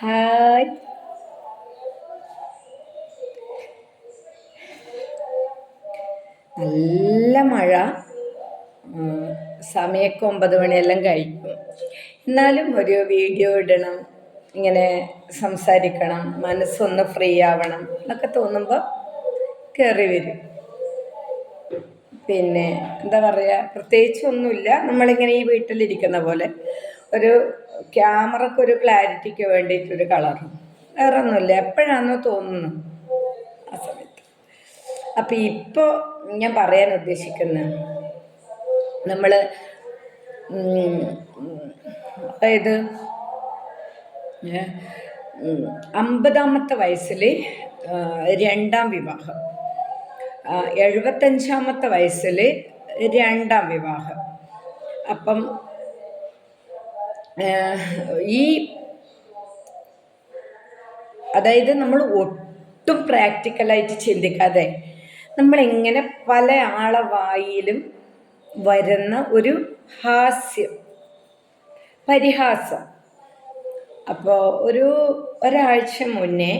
Hi നല്ല മഴ. സമയമൊക്കെ ഒമ്പത് മണിയെല്ലാം കഴിക്കും. എന്നാലും ഒരു വീഡിയോ ഇടണം. ഇങ്ങനെ സംസാരിക്കണം. മനസ്സൊന്ന് ഫ്രീ ആവണം. എന്നൊക്കെ തോന്നുമ്പോൾ കയറി വരും. പിന്നെ എന്താ പറയുക പ്രത്യേകിച്ച് ഒന്നുമില്ല നമ്മളിങ്ങനെ ഈ വീട്ടിലിരിക്കുന്ന പോലെ ഒരു ക്യാമറക്ക് ഒരു ക്ലാരിറ്റിക്ക് വേണ്ടിയിട്ടൊരു കളറും വേറെ ഒന്നുമില്ല എപ്പോഴാണെന്ന് തോന്നുന്നു ആ സമയത്ത്. അപ്പം ഇപ്പോൾ ഞാൻ പറയാൻ ഉദ്ദേശിക്കുന്നത് നമ്മൾ അതായത് അമ്പതാമത്തെ വയസ്സിൽ രണ്ടാം വിവാഹം. എഴുപത്തഞ്ചാമത്തെ വയസ്സിൽ രണ്ടാം വിവാഹം. അപ്പം ഈ അതായത് നമ്മൾ ഒട്ടും പ്രാക്ടിക്കലായിട്ട് ചിന്തിക്കാതെ നമ്മളിങ്ങനെ പല ആളെ വായിലും വരുന്ന ഒരു ഹാസ്യം പരിഹാസം. അപ്പോൾ ഒരു ഒരാഴ്ച മുന്നേ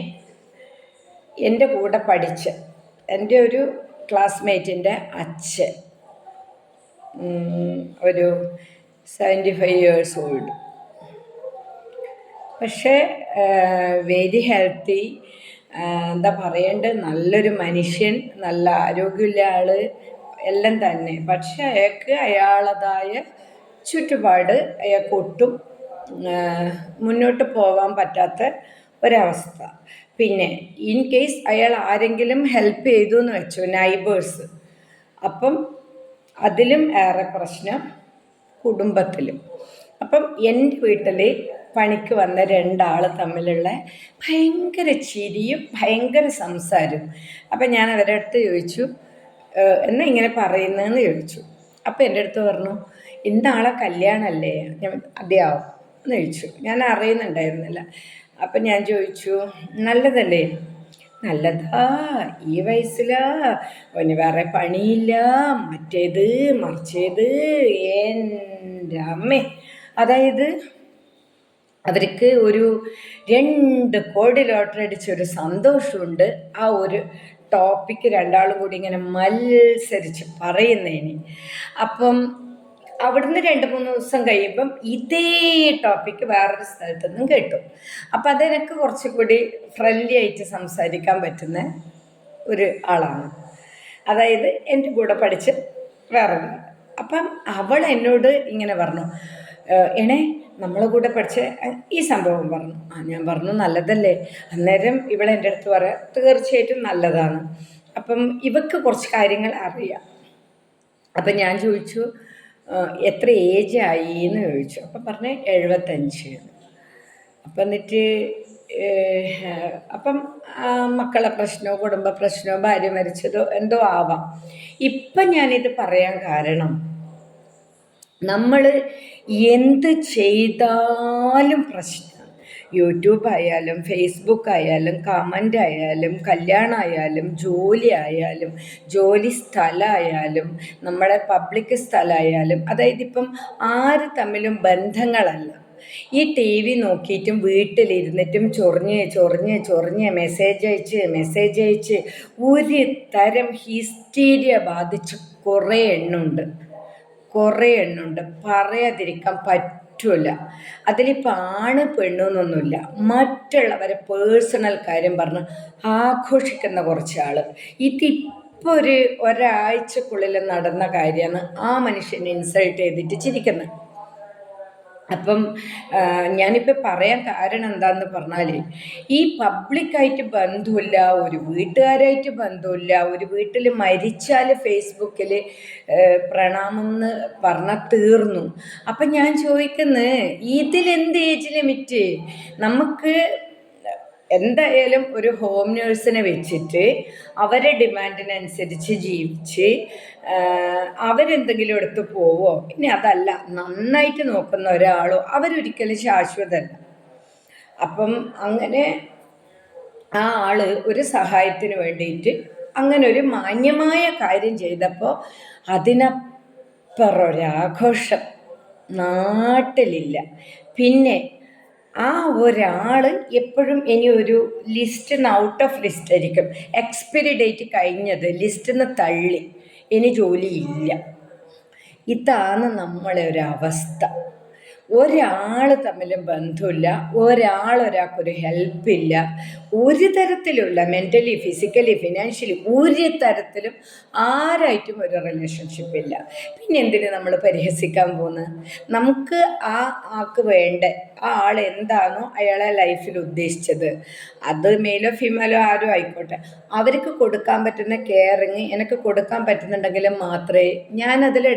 എന്റെ കൂടെ പഠിച്ച എന്റെ ഒരു ക്ലാസ്മേറ്റിന്റെ അച്ഛൻ. ഒരു സെവന്റി ഫൈവ് ഇയേഴ്സ് ഓൾഡ് പക്ഷേ വെരി ഹെൽത്തി എന്താ പറയേണ്ടത്? നല്ലൊരു മനുഷ്യൻ നല്ല ആരോഗ്യമുള്ള ആൾ എല്ലാം തന്നെ. പക്ഷെ അയാൾക്ക് അയാളതായ ചുറ്റുപാട് അയാൾക്ക് ഒട്ടും മുന്നോട്ട് പോകാൻ പറ്റാത്ത ഒരവസ്ഥ. പിന്നെ ഇൻ കേസ് അയാൾ ആരെങ്കിലും ഹെൽപ്പ് ചെയ്തു എന്ന് വെച്ചു നൈബേഴ്സ് അപ്പം അതിലും ഏറെ പ്രശ്നം കുടുംബത്തിലും. അപ്പം എന്റെ വീട്ടിൽ പണിക്ക് വന്ന രണ്ടാൾ തമ്മിലുള്ള ഭയങ്കര ചിരിയും ഭയങ്കര സംസാരവും. അപ്പം ഞാൻ അവരുടെ അടുത്ത് ചോദിച്ചു "ഏഹ്, എന്നാ ഇങ്ങനെ പറയുന്നതെന്ന് ചോദിച്ചു. അപ്പം എന്റെ അടുത്ത് പറഞ്ഞു ഇന്നാളെ കല്യാണമല്ലേ ഞാൻ അതെയാവും എന്ന് ചോദിച്ചു. ഞാൻ അറിയുന്നുണ്ടായിരുന്നില്ല. അപ്പം ഞാൻ ചോദിച്ചു നല്ലതല്ലേ? നല്ലതാ ഈ വയസ്സിലാ. അവന് വേറെ പണിയില്ല. മറ്റേത് മറിച്ചേത്. എന്റെ അമ്മേ. അതായത് അവർക്ക് ഒരു രണ്ട് കോടി ലോട്ടറി അടിച്ച ഒരു സന്തോഷമുണ്ട്. ആ ഒരു ടോപ്പിക്ക് രണ്ടാളും കൂടി ഇങ്ങനെ മത്സരിച്ച് പറയുന്നതിന്. അപ്പം അവിടുന്ന് രണ്ട് മൂന്ന് ദിവസം കഴിയുമ്പം ഇതേ ടോപ്പിക്ക് വേറൊരു സ്ഥലത്തു നിന്നും കേട്ടു. അപ്പം അതെനിക്ക് കുറച്ചുകൂടി ഫ്രണ്ട്ലി ആയിട്ട് സംസാരിക്കാൻ പറ്റുന്ന ഒരു ആളാണ്. അതായത് എന്റെ കൂടെ പഠിച്ച് വേറൊരു അപ്പം അവൾ എന്നോട് ഇങ്ങനെ പറഞ്ഞു "ഏഹ്, എണേ നമ്മളെ കൂടെ പഠിച്ച ഈ സംഭവം പറഞ്ഞു. ആ ഞാൻ പറഞ്ഞു നല്ലതല്ലേ. അന്നേരം ഇവൾ എന്റെ അടുത്ത് പറയാം തീർച്ചയായിട്ടും നല്ലതാണ്. അപ്പം ഇവക്ക് കുറച്ച് കാര്യങ്ങൾ അറിയാം. അപ്പം ഞാൻ ചോദിച്ചു "ഏഹ്, എത്ര ഏജ് ആയി എന്ന് ചോദിച്ചു. അപ്പം പറഞ്ഞ് എഴുപത്തഞ്ച്. അപ്പം എന്നിട്ട് അപ്പം മക്കളെ പ്രശ്നമോ കുടുംബ പ്രശ്നമോ ഭാര്യ മരിച്ചതോ എന്തോ ആവാം. ഇപ്പം ഞാനിത് പറയാൻ കാരണം നമ്മൾ എന്ത് ചെയ്താലും പ്രശ്നമാണ് യൂട്യൂബ് ആയാലും ഫേസ്ബുക്ക് ആയാലും കമന്റ് ആയാലും കല്യാണമായാലും ജോലി ആയാലും ജോലി സ്ഥലമായാലും നമ്മുടെ പബ്ലിക് സ്ഥലമായാലും അതായത് ഇപ്പം ആര് തമ്മിലും ബന്ധങ്ങളല്ല. ഈ ടി വി നോക്കിയിട്ടും വീട്ടിലിരുന്നിട്ടും ചൊറിഞ്ഞ് ചൊറിഞ്ഞ് ചൊറിഞ്ഞ് മെസ്സേജ് അയച്ച് മെസ്സേജ് അയച്ച് ഒരു തരം ഹിസ്റ്റീരിയ ബാധിച്ച് കുറേ എണ്ണുണ്ട്. കുറേ എണ്ണുണ്ട്. പറയാതിരിക്കാൻ പറ്റൂല അതിലിപ്പോൾ ആണ് പെണ്ണെന്നൊന്നുമില്ല മറ്റുള്ളവരെ പേഴ്സണൽ കാര്യം പറഞ്ഞ് ആഘോഷിക്കുന്ന കുറച്ച് ആൾ ഇതിപ്പോൾ ഒരു ഒരാഴ്ചക്കുള്ളിൽ നടന്ന കാര്യമാണ് ആ മനുഷ്യനെ ഇൻസൾട്ട് ചെയ്തിട്ട് ചിരിക്കുന്നത് അപ്പം ഞാനിപ്പോൾ പറയാൻ കാരണം എന്താന്ന് പറഞ്ഞാൽ ഈ പബ്ലിക്കായിട്ട് ബന്ധമില്ല ഒരു വീട്ടുകാരായിട്ട് ബന്ധമില്ല ഒരു വീട്ടിൽ മരിച്ചാൽ ഫേസ്ബുക്കിൽ പ്രണാമം എന്ന് പറഞ്ഞാൽ തീർന്നു. അപ്പം ഞാൻ ചോദിക്കുന്നത് ഇതിലെന്ത് ഏജ് ലിമിറ്റ്? നമുക്ക് എന്തായാലും ഒരു ഹോം നേഴ്സിനെ വെച്ചിട്ട് അവരെ ഡിമാൻഡിനനുസരിച്ച് ജീവിച്ച് അവരെന്തെങ്കിലും എടുത്ത് പോവോ? ഇനി അതല്ല നന്നായിട്ട് നോക്കുന്ന ഒരാളോ അവരൊരിക്കലും ശാശ്വതമല്ല അപ്പം അങ്ങനെ ആ ആൾ ഒരു സഹായത്തിന് വേണ്ടിയിട്ട് അങ്ങനെ ഒരു മാന്യമായ കാര്യം ചെയ്തപ്പോൾ അതിനപ്പുറം ഒരാഘോഷം നാട്ടിലില്ല. പിന്നെ ആ ഒരാൾ എപ്പോഴും ഇനി ഒരു ലിസ്റ്റ് നിന്ന് ഔട്ട് ഓഫ് ലിസ്റ്റ് ആയിരിക്കും. എക്സ്പയറി ഡേറ്റ് കഴിഞ്ഞത് ലിസ്റ്റിൽ നിന്ന് തള്ളി. ഇനി ജോലിയില്ല. ഇതാണ് നമ്മളെ ഒരു അവസ്ഥ ഒരാൾ തമ്മിലും ബന്ധമില്ല ഒരാൾ ഒരാൾക്കൊരു ഹെൽപ്പില്ല. ഒരു തരത്തിലുള്ള മെന്റലി ഫിസിക്കലി ഫിനാൻഷ്യലി ഒരു തരത്തിലും ആരായിട്ടും ഒരു റിലേഷൻഷിപ്പ് ഇല്ല. പിന്നെ എന്തിനു നമ്മൾ പരിഹസിക്കാൻ പോകുന്നത് നമുക്ക് ആ ആൾക്ക് വേണ്ട ആ ആൾ എന്താണോ അയാളെ ലൈഫിൽ ഉദ്ദേശിച്ചത്. അത് മെയിലോ ഫീമെയിലോ ആരും ആയിക്കോട്ടെ. അവർക്ക് കൊടുക്കാൻ പറ്റുന്ന കെയറിങ് എനിക്ക് കൊടുക്കാൻ പറ്റുന്നുണ്ടെങ്കിൽ മാത്രമേ ഞാൻ അതിൽ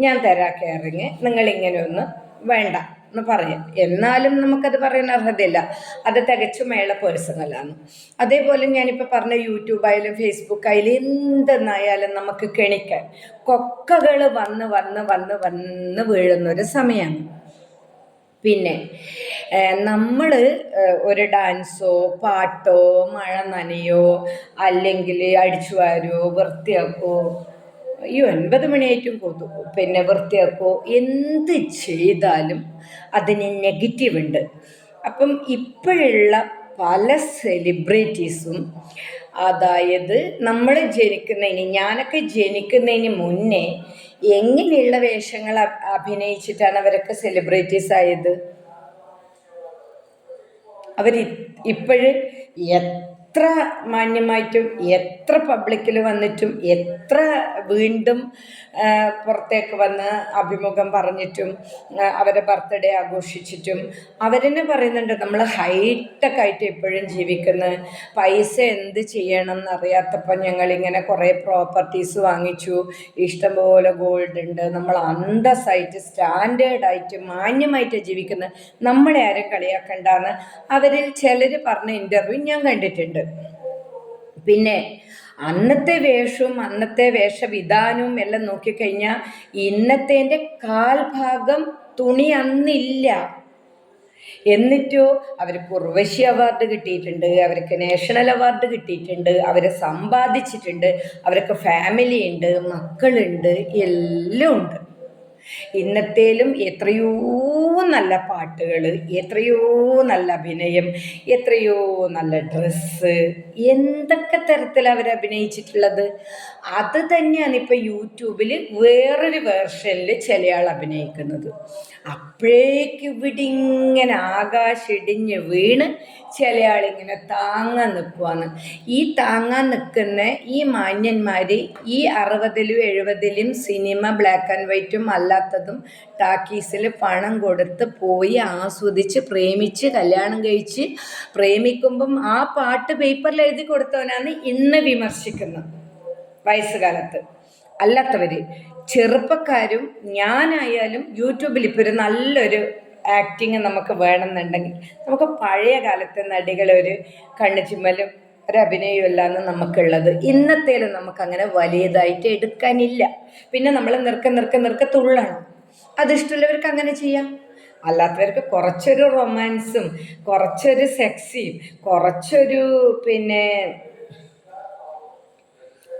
ഞാൻ തരാം കെയറിങ് നിങ്ങളിങ്ങനെ ഒന്ന് വേണ്ട എന്ന് പറയാം. എന്നാലും നമുക്കത് പറയാൻ അർഹതയില്ല. അത് തികച്ചും മേള പേഴ്സണലാണ് അതേപോലെ ഞാനിപ്പോൾ പറഞ്ഞ യൂട്യൂബായാലും ഫേസ്ബുക്കായാലും എന്തെന്നായാലും നമുക്ക് കെണിക്കാൻ കൊക്കകൾ വന്ന് വന്ന് വന്ന് വന്ന് വീഴുന്നൊരു സമയമാണ് പിന്നെ നമ്മൾ ഒരു ഡാൻസോ പാട്ടോ മഴ നനയോ അല്ലെങ്കിൽ അടിച്ചു വാരോ വൃത്തിയാക്കോ ഈ ഒൻപത് മണിയായിട്ടും കൊതു പിന്നെ വൃത്തിയാക്കോ എന്ത് ചെയ്താലും അതിന് നെഗറ്റീവ് ഉണ്ട്. അപ്പം ഇപ്പോഴുള്ള പല സെലിബ്രിറ്റീസും അതായത് നമ്മൾ ജനിക്കുന്നതിന് ഞാനൊക്കെ ജനിക്കുന്നതിന് മുന്നേ എങ്ങനെയുള്ള വേഷങ്ങൾ അഭിനയിച്ചിട്ടാണ് അവരൊക്കെ സെലിബ്രിറ്റീസ് ആയത്? അവർ ഇപ്പോഴ് എത്ര മാന്യമായിട്ടും എത്ര പബ്ലിക്കിൽ വന്നിട്ടും എത്ര വീണ്ടും പുറത്തേക്ക് വന്ന് അഭിമുഖം പറഞ്ഞിട്ടും അവരെ ബർത്ത്ഡേ ആഘോഷിച്ചിട്ടും അവരെന്നെ പറയുന്നുണ്ട് നമ്മൾ ഹൈടെക് ആയിട്ട് എപ്പോഴും ജീവിക്കുന്നത് പൈസ എന്ത് ചെയ്യണം എന്നറിയാത്തപ്പോൾ ഞങ്ങളിങ്ങനെ കുറേ പ്രോപ്പർട്ടീസ് വാങ്ങിച്ചു. ഇഷ്ടംപോലെ ഗോൾഡ് ഉണ്ട് നമ്മൾ അന്തസ്സായിട്ട് സ്റ്റാൻഡേർഡായിട്ട് മാന്യമായിട്ട് ജീവിക്കുന്നത് നമ്മളെ ആരും കളിയാക്കണ്ടെന്ന്? അവരിൽ ചിലർ പറഞ്ഞ ഇന്റർവ്യൂ ഞാൻ കണ്ടിട്ടുണ്ട്. പിന്നെ അന്നത്തെ വേഷവും അന്നത്തെ വേഷവിധാനവും എല്ലാം നോക്കിക്കഴിഞ്ഞാൽ ഇന്നത്തേന്റെ കാൽഭാഗം തുണി അന്നില്ല. എന്നിട്ടോ അവർക്ക് ഉർവശി അവാർഡ് കിട്ടിയിട്ടുണ്ട് അവർക്ക് നാഷണൽ അവാർഡ് കിട്ടിയിട്ടുണ്ട് അവരെ സമ്പാദിച്ചിട്ടുണ്ട് അവർക്ക് ഫാമിലി ഉണ്ട് മക്കളുണ്ട് എല്ലാം ഉണ്ട്. ഇന്നത്തേലും എത്രയോ നല്ല പാട്ടുകൾ എത്രയോ നല്ല അഭിനയം എത്രയോ നല്ല ഡ്രസ്സ് എന്തൊക്കെ തരത്തിൽ അവർ അഭിനയിച്ചിട്ടുള്ളത്. അത് തന്നെയാണ് ഇപ്പോൾ യൂട്യൂബിൽ വേറൊരു വേർഷനിൽ ചിലയാൾ അഭിനയിക്കുന്നത്. അപ്പോഴേക്ക് ഇവിടെ ഇങ്ങനെ ആകാശിടിഞ്ഞ് വീണ് ചിലയാളിങ്ങനെ താങ്ങാൻ നിൽക്കുവാണ് ഈ താങ്ങാൻ നിൽക്കുന്ന ഈ മാന്യന്മാർ ഈ അറുപതിലും എഴുപതിലും സിനിമ ബ്ലാക്ക് ആൻഡ് വൈറ്റും അല്ലാത്തതും ടാക്കീസിൽ പണം കൊടുത്ത് പോയി ആസ്വദിച്ച് പ്രേമിച്ച് കല്യാണം കഴിച്ച് പ്രേമിക്കുമ്പം ആ പാട്ട് പേപ്പറിൽ എഴുതി കൊടുത്തവനാണ് ഇന്ന് വിമർശിക്കുന്നത്. വയസ്സുകാലത്ത്. അല്ലാത്തവർ ചെറുപ്പക്കാരും ഞാനായാലും യൂട്യൂബിൽ ഇപ്പോൾ ഒരു നല്ലൊരു ആക്ടിങ് നമുക്ക് വേണമെന്നുണ്ടെങ്കിൽ നമുക്ക് പഴയ കാലത്തെ നടികളൊരു ഒരു കണ്ണുചിമ്മലും ഒരു അഭിനയമല്ലാന്ന് നമുക്കുള്ളത്. ഇന്നത്തേലും നമുക്കങ്ങനെ വലിയതായിട്ട് എടുക്കാനില്ല. പിന്നെ നമ്മൾ നിർക്ക നിർക്ക നിർക്ക തുള്ളണം. അതിഷ്ടമുള്ളവർക്ക് അങ്ങനെ ചെയ്യാം. അല്ലാത്തവർക്ക് കുറച്ചൊരു റൊമാൻസും കുറച്ചൊരു സെക്സിയും കുറച്ചൊരു പിന്നെ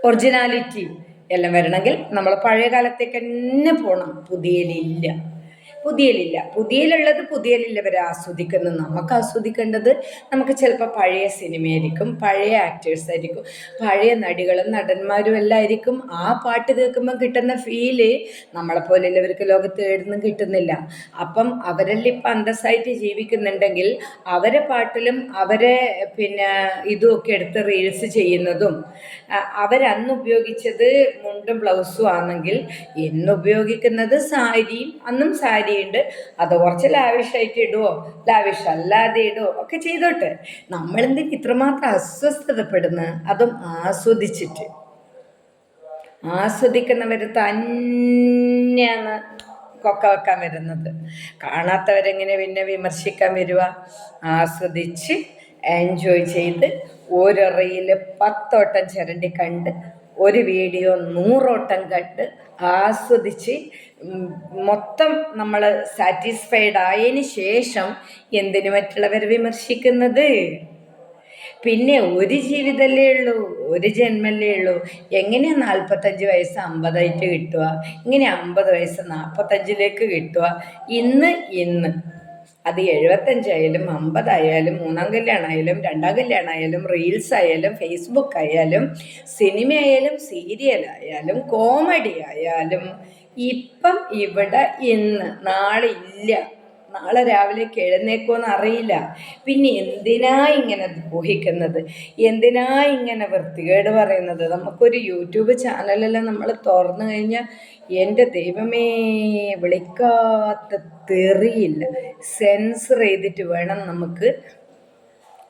ഒറിജിനാലിറ്റി എല്ലാം വരണമെങ്കിൽ നമ്മൾ പഴയ കാലത്തേക്ക് തന്നെ പോകണം പുതിയലില്ല. പുതിയലില്ല. പുതിയലുള്ളത് പുതിയലില്ലവർ ആസ്വദിക്കുന്നത് നമുക്ക് ആസ്വദിക്കേണ്ടത് നമുക്ക് ചിലപ്പോൾ പഴയ സിനിമയായിരിക്കും പഴയ ആക്ടേഴ്സ് ആയിരിക്കും പഴയ നടികളും നടന്മാരും എല്ലാം ആയിരിക്കും. ആ പാട്ട് കേൾക്കുമ്പോൾ കിട്ടുന്ന ഫീൽ നമ്മളെ പോലെയുള്ളവർക്ക് ലോകത്ത് എഴുതുന്നും കിട്ടുന്നില്ല. അപ്പം അവരെല്ലാം ഇപ്പം അന്തസ്സായിട്ട് ജീവിക്കുന്നുണ്ടെങ്കിൽ അവരെ പാട്ടിലും അവരെ പിന്നെ ഇതുമൊക്കെ എടുത്ത് റീൽസ് ചെയ്യുന്നതും അവരന്ന് ഉപയോഗിച്ചത് മുണ്ടും ബ്ലൗസും ആണെങ്കിൽ ഇന്ന് ഉപയോഗിക്കുന്നത് സാരിയും അന്നും സാരിയുണ്ട് അത് കുറച്ച് ലാവിഷായിട്ട് ഇടുവോ? ലാവിഷ് അല്ലാതെ ഇടുവോ? ഒക്കെ ചെയ്തോട്ടെ. നമ്മളെന്തിന് ഇത്രമാത്രം അസ്വസ്ഥതപ്പെടുന്നത് അതും ആസ്വദിച്ചിട്ട്. ആസ്വദിക്കുന്നവർ തന്നെയാണ് കൊക്ക വെക്കാൻ വരുന്നത്. കാണാത്തവരെങ്ങനെ പിന്നെ വിമർശിക്കാൻ വരുക ആസ്വദിച്ച് എൻജോയ് ചെയ്ത് ഒരു റീൽ പത്തോട്ടം ചിരണ്ടി കണ്ട് ഒരു വീഡിയോ നൂറോട്ടം കണ്ട് ആസ്വദിച്ച് മൊത്തം നമ്മൾ സാറ്റിസ്ഫൈഡ് ആയതിന് ശേഷം എന്തിനു മറ്റുള്ളവർ വിമർശിക്കുന്നത്? പിന്നെ ഒരു ജീവിതമല്ലേ ഉള്ളൂ ഒരു ജന്മല്ലേ ഉള്ളൂ. എങ്ങനെ നാൽപ്പത്തഞ്ച് വയസ്സ് അമ്പതായിട്ട് കിട്ടുക? ഇങ്ങനെ അമ്പത് വയസ്സ് നാൽപ്പത്തഞ്ചിലേക്ക് കിട്ടുക? ഇന്ന് ഇന്ന്. അത് എഴുപത്തഞ്ചായാലും അമ്പതായാലും മൂന്നാം കല്യാണമായാലും രണ്ടാം കല്യാണമായാലും റീൽസ് ആയാലും ഫേസ്ബുക്ക് ആയാലും സിനിമയായാലും സീരിയൽ കോമഡി ആയാലും ഇപ്പം ഇവിടെ ഇന്ന് നാളെ ഇല്ല. നാളെ രാവിലെ കിഴന്നേക്കോന്ന് അറിയില്ല. പിന്നെ എന്തിനാ ഇങ്ങനെ ദ്രോഹിക്കുന്നത് എന്തിനാ ഇങ്ങനെ വൃത്തികേട് പറയുന്നത്? നമുക്കൊരു യൂട്യൂബ് ചാനലെല്ലാം നമ്മൾ തുറന്നു കഴിഞ്ഞാൽ എന്റെ ദൈവമേ വിളിക്കാത്ത തെറിയില്ല. സെൻസർ ചെയ്തിട്ട് വേണം നമുക്ക്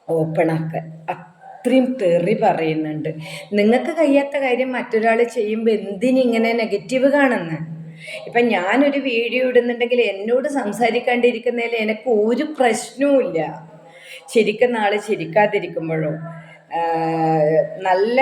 ഓപ്പൺ ഓപ്പണാക്കാൻ. അത്രയും തെറി പറയുന്നുണ്ട്. നിങ്ങൾക്ക് കഴിയാത്ത കാര്യം മറ്റൊരാൾ ചെയ്യുമ്പോൾ എന്തിനിങ്ങനെ നെഗറ്റീവ് കാണുന്നത് ഇപ്പം ഞാനൊരു വീഡിയോ ഇടുന്നുണ്ടെങ്കിൽ എന്നോട് സംസാരിക്കാണ്ടിരിക്കുന്നതിൽ എനിക്ക് ഒരു പ്രശ്നവുമില്ല. ചിരിക്കുന്ന ആൾ ചിരിക്കാതിരിക്കുമ്പോഴോ നല്ല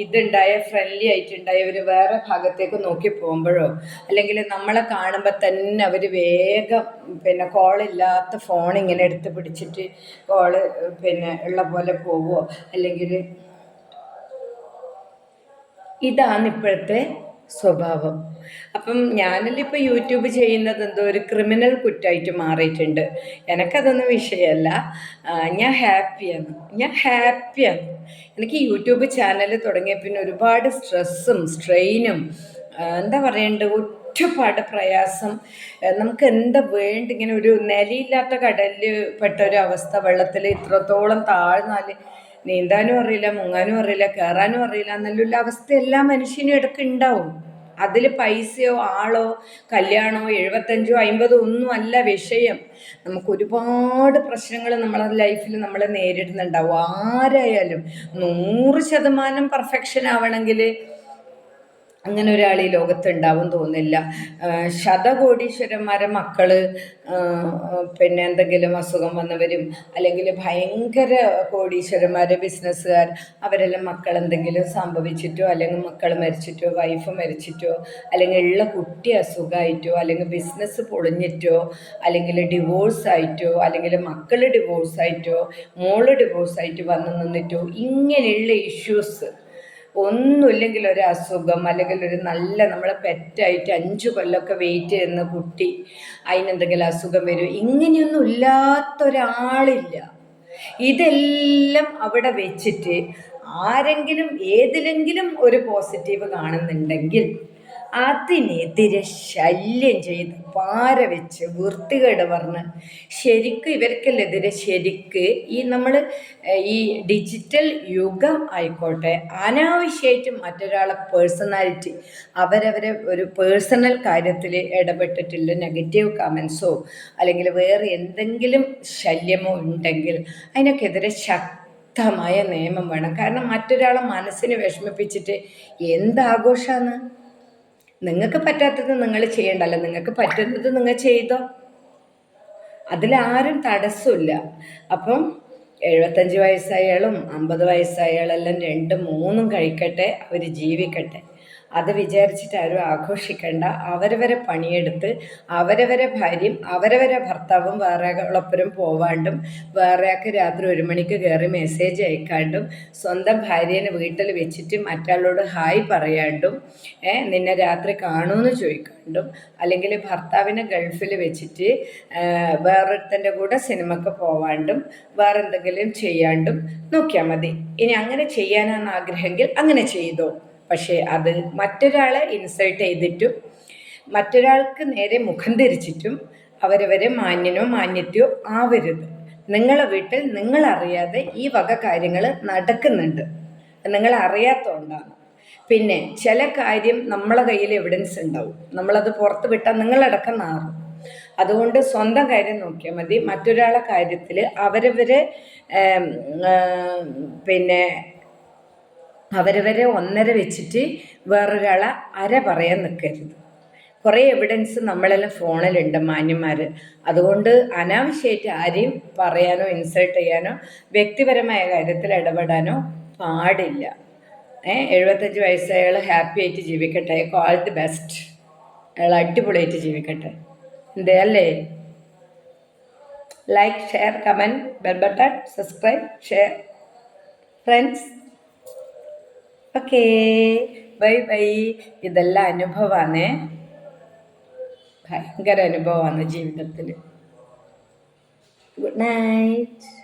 ഇതുണ്ടായ ഫ്രണ്ട്ലി ആയിട്ടുണ്ടായ ഒരു വേറെ ഭാഗത്തേക്ക് നോക്കി പോകുമ്പോഴോ അല്ലെങ്കിൽ നമ്മളെ കാണുമ്പോൾ തന്നെ അവർ വേഗം പിന്നെ കോളില്ലാത്ത ഫോൺ ഇങ്ങനെ എടുത്ത് പിടിച്ചിട്ട് കോൾ പിന്നെ ഉള്ള പോലെ പോവുമോ അല്ലെങ്കിൽ ഇതാണ് ഇപ്പോഴത്തെ സ്വഭാവം. അപ്പം ഞാനല്ലേ ഇപ്പോൾ യൂട്യൂബ് ചെയ്യുന്നത് എന്തോ ഒരു ക്രിമിനൽ കുറ്റമായിട്ട് മാറിയിട്ടുണ്ട്. എനിക്കതൊന്നും വിഷയമല്ല ഞാൻ ഹാപ്പിയാണ്. ഞാൻ ഹാപ്പിയാണ്. എനിക്ക് യൂട്യൂബ് ചാനൽ തുടങ്ങിയ പിന്നെ ഒരുപാട് സ്ട്രെസ്സും സ്ട്രെയിനും എന്താ പറയേണ്ടത്? ഒറ്റപ്പാട് പ്രയാസം. നമുക്ക് എന്താ വേണ്ട ഇങ്ങനെ ഒരു നിലയില്ലാത്ത കടലിൽ പെട്ട ഒരു അവസ്ഥ വെള്ളത്തിൽ ഇത്രത്തോളം താഴ്ന്നാൽ നീന്താനും അറിയില്ല മുങ്ങാനും അറിയില്ല കയറാനും അറിയില്ല എന്നുള്ള അവസ്ഥ എല്ലാ മനുഷ്യനും ഇടയ്ക്ക് ഉണ്ടാവും അതിൽ പൈസയോ ആളോ കല്യാണമോ എഴുപത്തഞ്ചോ അമ്പതോ ഒന്നും അല്ല വിഷയം. നമുക്ക് ഒരുപാട് പ്രശ്നങ്ങൾ നമ്മളെ ലൈഫിൽ നമ്മൾ നേരിടുന്നുണ്ടാവും. ആരായാലും നൂറ് ശതമാനം പെർഫെക്ഷൻ ആവണമെങ്കിൽ അങ്ങനെ ഒരാൾ ഈ ലോകത്തുണ്ടാവും തോന്നില്ല ശതകോടീശ്വരന്മാരെ മക്കൾ പിന്നെ എന്തെങ്കിലും അസുഖം വന്നവരും അല്ലെങ്കിൽ ഭയങ്കര കോടീശ്വരന്മാരെ ബിസിനസ്സുകാർ അവരെല്ലാം മക്കൾ എന്തെങ്കിലും സംഭവിച്ചിട്ടോ അല്ലെങ്കിൽ മക്കൾ മരിച്ചിട്ടോ വൈഫ് മരിച്ചിട്ടോ അല്ലെങ്കിൽ ഉള്ള കുട്ടി അസുഖമായിട്ടോ അല്ലെങ്കിൽ ബിസിനസ് പൊളിഞ്ഞിട്ടോ അല്ലെങ്കിൽ ഡിവോഴ്സ് ആയിട്ടോ അല്ലെങ്കിൽ മക്കൾ ഡിവോഴ്സ് ആയിട്ടോ മോൾ ഡിവോഴ്സ് ആയിട്ട് വന്നു നിന്നിട്ടോ ഇങ്ങനെയുള്ള ഇഷ്യൂസ് ഒന്നുമില്ലെങ്കിൽ ഒരു അസുഖം അല്ലെങ്കിൽ ഒരു നല്ല നമ്മളെ പെറ്റായിട്ട് അഞ്ച് കൊല്ലമൊക്കെ വെയിറ്റ് ചെയ്യുന്ന കുട്ടി അതിനെന്തെങ്കിലും അസുഖം വരും. ഇങ്ങനെയൊന്നും ഇല്ലാത്തൊരാളില്ല. ഇതെല്ലാം അവിടെ വെച്ചിട്ട് ആരെങ്കിലും ഏതിലെങ്കിലും ഒരു പോസിറ്റീവ് കാണുന്നുണ്ടെങ്കിൽ അതിനെതിരെ ശല്യം ചെയ്ത് പാര വെച്ച് വൃത്തികേട് പറഞ്ഞ് ശരിക്കും ഇവർക്കെതിരെ ശരിക്ക് ഈ നമ്മൾ ഈ ഡിജിറ്റൽ യുഗം ആയിക്കോട്ടെ അനാവശ്യമായിട്ട് മറ്റൊരാളെ പേഴ്സണാലിറ്റി അവരവരെ ഒരു പേഴ്സണൽ കാര്യത്തിൽ ഇടപെട്ടിട്ടുള്ള നെഗറ്റീവ് കമൻസോ അല്ലെങ്കിൽ വേറെ എന്തെങ്കിലും ശല്യമോ ഉണ്ടെങ്കിൽ അതിനൊക്കെതിരെ ശക്തമായ നിയമം വേണം. കാരണം മറ്റൊരാളെ മനസ്സിനെ വിഷമിപ്പിച്ചിട്ട് എന്താഘോഷമാണ് നിങ്ങൾക്ക് പറ്റാത്തത് നിങ്ങൾ ചെയ്യണ്ടല്ലോ നിങ്ങൾക്ക് പറ്റുന്നത് നിങ്ങൾ ചെയ്തോ. അതിലാരും തടസ്സമില്ല. അപ്പം എഴുപത്തഞ്ച് വയസ്സായാലും അമ്പത് വയസ്സായാലെല്ലാം രണ്ടും മൂന്നും കഴിക്കട്ടെ. അവർ ജീവിക്കട്ടെ. അത് വിചാരിച്ചിട്ട് ആരും ആഘോഷിക്കേണ്ട. അവരവരെ പണിയെടുത്ത് അവരവരെ ഭാര്യയും അവരവരെ ഭർത്താവും വേറെ ഒളപ്പുരം പോവാണ്ടും വേറെയൊക്കെ രാത്രി ഒരു മണിക്ക് കയറി മെസ്സേജ് അയക്കാണ്ടും സ്വന്തം ഭാര്യനെ വീട്ടിൽ വെച്ചിട്ട് മറ്റാളോട് ഹായ് പറയാണ്ടും നിന്നെ രാത്രി കാണുമെന്ന് ചോദിക്കാണ്ടും അല്ലെങ്കിൽ ഭർത്താവിനെ ഗൾഫിൽ വെച്ചിട്ട് വേറൊരുത്തന്റെ കൂടെ സിനിമക്ക് പോവാണ്ടും വേറെന്തെങ്കിലും ചെയ്യാണ്ടും നോക്കിയാൽ മതി. ഇനി അങ്ങനെ ചെയ്യാനാണ് ആഗ്രഹമെങ്കിൽ അങ്ങനെ ചെയ്തോ. പക്ഷേ അത് മറ്റൊരാളെ ഇൻസൾട്ട് ചെയ്തിട്ടും മറ്റൊരാൾക്ക് നേരെ മുഖം തിരിച്ചിട്ടും അവരവരെ മാന്യനോ മാന്യത്യോ ആവരുത്. നിങ്ങളെ വീട്ടിൽ നിങ്ങളറിയാതെ ഈ വക കാര്യങ്ങൾ നടക്കുന്നുണ്ട്. നിങ്ങൾ അറിയാത്തതുകൊണ്ടാണ് പിന്നെ ചില കാര്യം നമ്മളെ കയ്യിൽ എവിഡൻസ് ഉണ്ടാവും. നമ്മളത് പുറത്ത് വിട്ടാൽ നിങ്ങളടക്കം നാറും. അതുകൊണ്ട് സ്വന്തം കാര്യം നോക്കിയാൽ മതി. മറ്റൊരാളെ കാര്യത്തിൽ അവരവരെ പിന്നെ അവരവരെ ഒന്നര വെച്ചിട്ട് വേറൊരാളെ അര പറയാൻ നിൽക്കരുത് കുറേ എവിഡൻസ് നമ്മളെല്ലാം ഫോണിലുണ്ട് മാന്യന്മാർ അതുകൊണ്ട് അനാവശ്യമായിട്ട് ആരെയും പറയാനോ ഇൻസൾട്ട് ചെയ്യാനോ വ്യക്തിപരമായ കാര്യത്തിൽ ഇടപെടാനോ പാടില്ല. ഏ എഴുപത്തഞ്ച് വയസ്സായാൾ ഹാപ്പി ആയിട്ട് ജീവിക്കട്ടെ. ഓൾ ദി ബെസ്റ്റ് അയാൾ അടിപൊളിയായിട്ട് ജീവിക്കട്ടെ. എന്തേ അല്ലേ? Like share comment bell button subscribe share friends okay. Bye bye. ഇതെല്ലാം അനുഭവമാണ് ഭയങ്കര അനുഭവമാണ് ജീവിതത്തിൽ ഗുഡ് നൈറ്റ്.